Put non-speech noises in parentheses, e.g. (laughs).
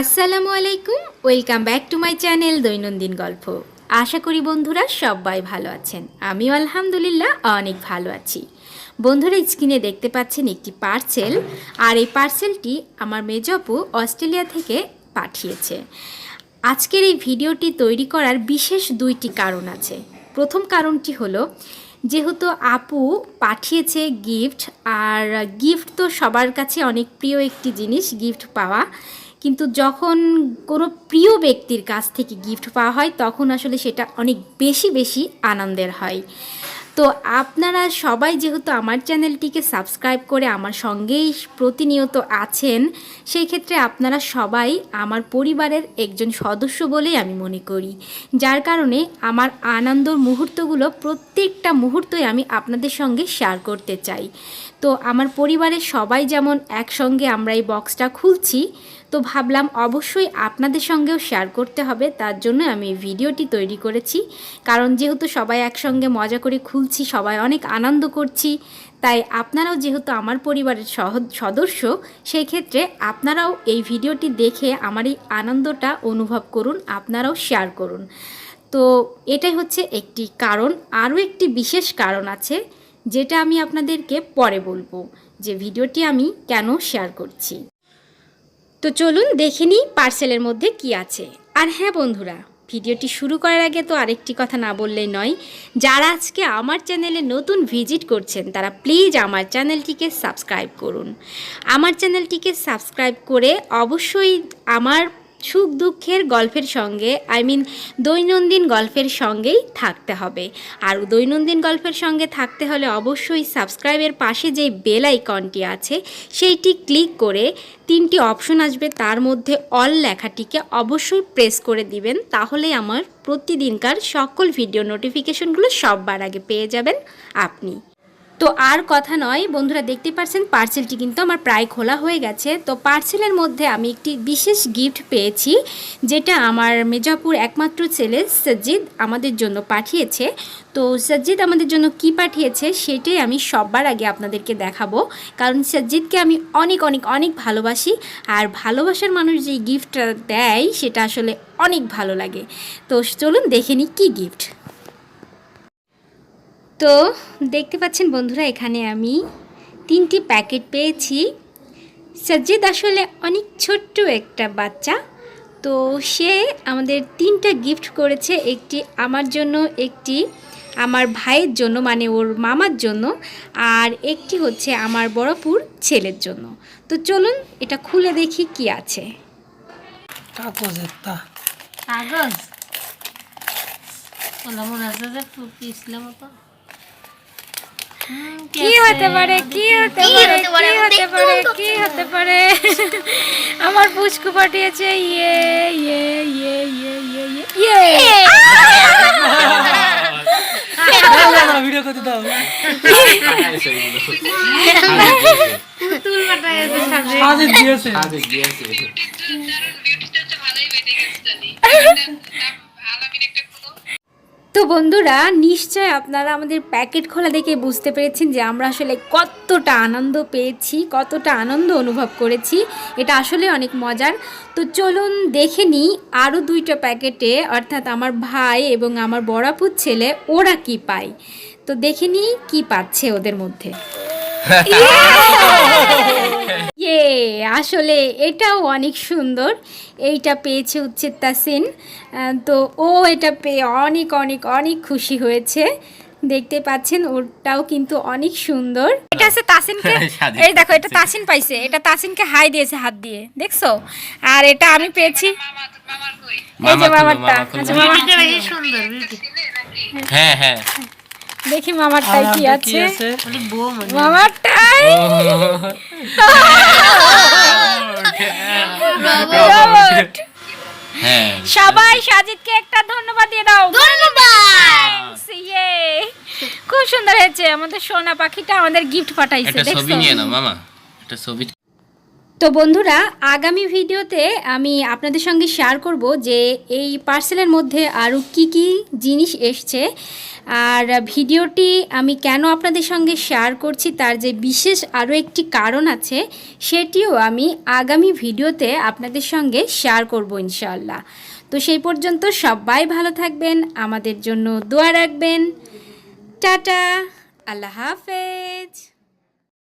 আসসালামু আলাইকুম, welcome back to my channel দৈনন্দিন গল্প। আশা করি বন্ধুরা সবাই ভালো আছেন। আমিও আলহামদুলিল্লাহ অনেক ভালো আছি। বন্ধুরা, স্ক্রিনে দেখতে পাচ্ছেন একটি পার্সেল, আর এই পার্সেলটি আমার মেজপু অস্ট্রেলিয়া থেকে পাঠিয়েছে। আজকের এই ভিডিওটি তৈরি করার বিশেষ দুইটি কারণ আছে। প্রথম কারণটি হলো, যেহেতু আপু পাঠিয়েছে গিফট, আর গিফট তো সবার কাছে অনেক প্রিয় একটি জিনিস, গিফট পাওয়া। কিন্তু যখন কোনো প্রিয় ব্যক্তির কাছ থেকে গিফট পাওয়া হয়, তখন আসলে সেটা অনেক বেশি বেশি আনন্দের হয়। তো আপনারা সবাই যেহেতু আমার চ্যানেলটিকে সাবস্ক্রাইব করে আমার সঙ্গেই প্রতিনিয়ত আছেন, সেই ক্ষেত্রে আপনারা সবাই আমার পরিবারের একজন সদস্য বলেই আমি মনে করি। যার কারণে আমার আনন্দর মুহূর্তগুলো প্রত্যেকটা মুহূর্তই আমি আপনাদের সঙ্গে শেয়ার করতে চাই। তো আমার পরিবারের সবাই যেমন একসঙ্গে আমরা এই বক্সটা খুলছি তো ভাবলাম অবশ্যই আপনাদের সঙ্গেও শেয়ার করতে হবে, তার জন্য আমি এই ভিডিওটি তৈরি করেছি। কারণ যেহেতু সবাই একসঙ্গে মজা করে খুলছি, সবাই অনেক আনন্দ করছি, তাই আপনারাও যেহেতু আমার পরিবারের সদস্য সেই ক্ষেত্রে আপনারাও এই ভিডিওটি দেখে আমার এই আনন্দটা অনুভব করুন, আপনারাও শেয়ার করুন। তো এটাই হচ্ছে একটি কারণ। আরও একটি বিশেষ কারণ আছে, যেটা আমি আপনাদেরকে পরে বলব, যে ভিডিওটি আমি কেন শেয়ার করছি। তো চলুন দেখে নিই পার্সেলের মধ্যে কি আছে। আর হ্যাঁ বন্ধুরা, ভিডিওটি শুরু করার আগে তো আরেকটি কথা না বললেই নয়, যারা আজকে আমার চ্যানেলে নতুন ভিজিট করছেন, তারা প্লিজ আমার চ্যানেলটিকে সাবস্ক্রাইব করুন। আমার চ্যানেলটিকে সাবস্ক্রাইব করে অবশ্যই আমার সুখ দুঃখের গল্পের সঙ্গে আই মিন দৈনন্দিন গল্পের সঙ্গেই থাকতে হবে। আর দৈনন্দিন গল্পের সঙ্গে থাকতে হলে অবশ্যই সাবস্ক্রাইবের পাশে যে বেল আইকনটি আছে, সেইটি ক্লিক করে তিনটি অপশন আসবে। তার মধ্যে অল লেখাটিকে অবশ্যই প্রেস করে দিবেন। তাহলে আমার প্রতিদিনকার সকল ভিডিও নোটিফিকেশনগুলো সববার আগে পেয়ে যাবেন আপনি। তো আর কথা নয়, বন্ধুরা দেখতে পাচ্ছেন পার্সেলটি কিন্তু আমার প্রায় খোলা হয়ে গেছে। তো পার্সেলের মধ্যে আমি একটি বিশেষ গিফট পেয়েছি, যেটা আমার মেজাপুর একমাত্র ছেলে সজ্জিদ আমাদের জন্য পাঠিয়েছে। তো সজ্জিদ আমাদের জন্য কি পাঠিয়েছে সেটাই আমি সবার আগে আপনাদেরকে দেখাবো। কারণ সজ্জিদকে আমি অনেক অনেক অনেক ভালোবাসি আর ভালোবাসার মানুষ যেই গিফটটা দেয়, সেটা আসলে অনেক ভালো লাগে। তো চলুন দেখে নিই কী গিফট তো দেখতে পাচ্ছেন বন্ধুরা এখানে আমি তিনটি প্যাকেট পেয়েছি। সজ্জিদ আসলে অনেক ছোট্ট একটা বাচ্চা তো সে আমাদের তিনটা গিফট করেছে একটি আমার জন্য একটি আমার ভাইয়ের জন্য মানে ওর মামার জন্য আর একটি হচ্ছে আমার বড়পুর ছেলের জন্য। তো চলুন এটা খুলে দেখি কি আছে। কাগজ মনে আছে যে পিছলে মতো। কি হতে পারে কি হতে পারে কি হতে পারে কি হতে পারে? আমার পুচকু পাঠিয়েছে ইয়ে ইয়ে ইয়ে ইয়ে ইয়ে ইয়ে ইয়ে। ভিডিও করতে দাও। দিয়েছে। (laughs) তো বন্ধুরা নিশ্চয় আপনারা আমাদের প্যাকেট খোলা দেখে বুঝতে পেরেছেন যে আমরা আসলে কতটা আনন্দ পেয়েছি কতটা আনন্দ অনুভব করেছি। এটা আসলে অনেক মজার। তো চলুন দেখে নিই আরও দুইটা প্যাকেটে অর্থাৎ আমার ভাই এবং আমার বড়াপুর ছেলে ওরা কি পায়? তো দেখে নিই কী পাচ্ছে ওদের মধ্যে। (laughs) (laughs) ইয়ে আসলে এটাও অনেক সুন্দর। এইটা পেয়েছে হচ্ছে তাসিন। আহ, তো ও এটা পেয়ে অনেক অনেক অনেক খুশি হয়েছে। দেখতে পাচ্ছেন ওটাও কিন্তু অনেক সুন্দর। এটা আছে তাসিনকে (laughs) এই দেখো এটা তাসিন পাইছে। এটা তাসিনকে হাই দিয়েছে হাত দিয়ে। দেখছ? আর এটা আমি পেয়েছি। এই যে মামারটা। আচ্ছা মামা এটা বেশি সুন্দর হ্যাঁ হ্যাঁ। দেখি মামারটায় কি কি আছে? মনে। মামারটাই (laughs) হ্যাঁ। সবাই সাজিদকে একটা ধন্যবাদ দিয়ে দাও। ধন্যবাদ! খুব সুন্দর হয়েছে। আমাদের সোনা পাখিটা আমাদের গিফট পাঠাইছে একটা ছবি নিয়ে নাও মামা। একটা ছবি তো বন্ধুরা, আগামী ভিডিওতে আমি আপনাদের সঙ্গে শেয়ার করব যে এই পার্সেলের মধ্যে আরও কি কি জিনিস এসছে। আর ভিডিওটি আমি কেন আপনাদের সঙ্গে শেয়ার করছি, তার যে বিশেষ আরও একটি কারণ আছে, সেটিও আমি আগামী ভিডিওতে আপনাদের সঙ্গে শেয়ার করব ইনশাল্লাহ তো সেই পর্যন্ত সবাই ভালো থাকবেন, আমাদের জন্য দোয়া রাখবেন। টাটা, আল্লাহ হাফেজ।